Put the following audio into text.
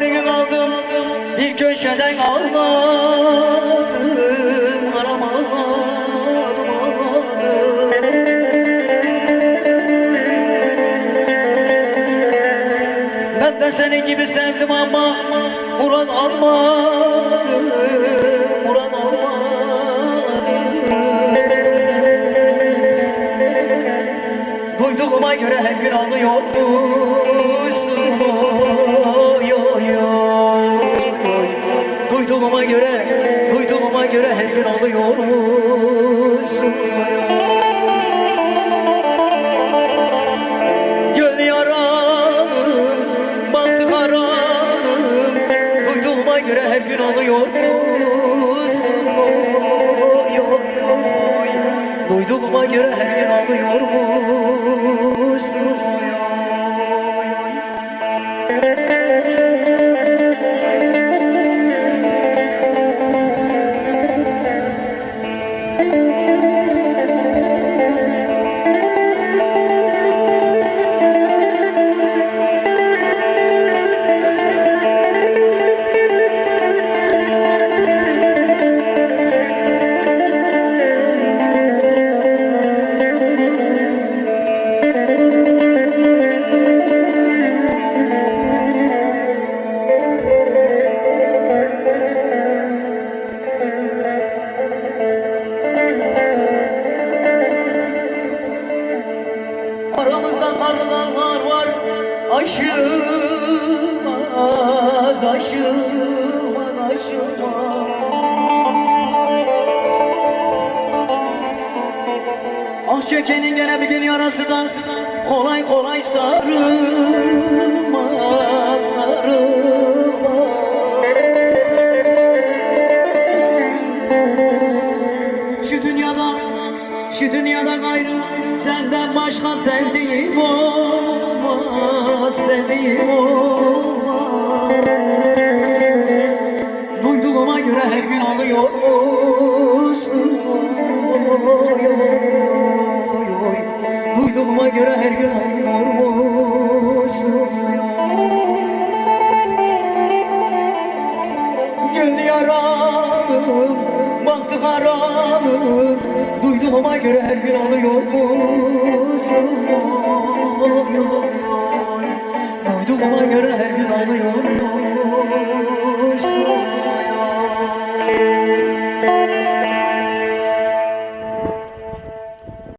her gün aldım bir köşeden ağladım aramadım Ben de senin gibi sevdim ama Murat almadım Murat almadım. Duyduğuma göre her gün ağlıyordum Duyduğuma göre her gün ağlıyormuşsun Göl yaralım, bahtı karalım. Duyduğuma göre her gün oy. Duyduğuma göre her gün ağlıyormuşsun Karılar var Aşılmaz, aşılmaz, aşılmaz. Ah çekenin gene bir gün yarasından Kolay kolay sarılmaz, sarılmaz. Şu dünyada, şu dünyada gayrı senden başka sevdiğim olmaz, sevdiğim olmaz. Duyduğuma göre her gün ağlıyorsun. Oy, oy, oy. Duyduğuma göre her gün ağlıyorsun. Gül yaralım, baktı karalım Duyduğuma göre her gün alıyormuşsun Oy, oy, oy. Duyduğuma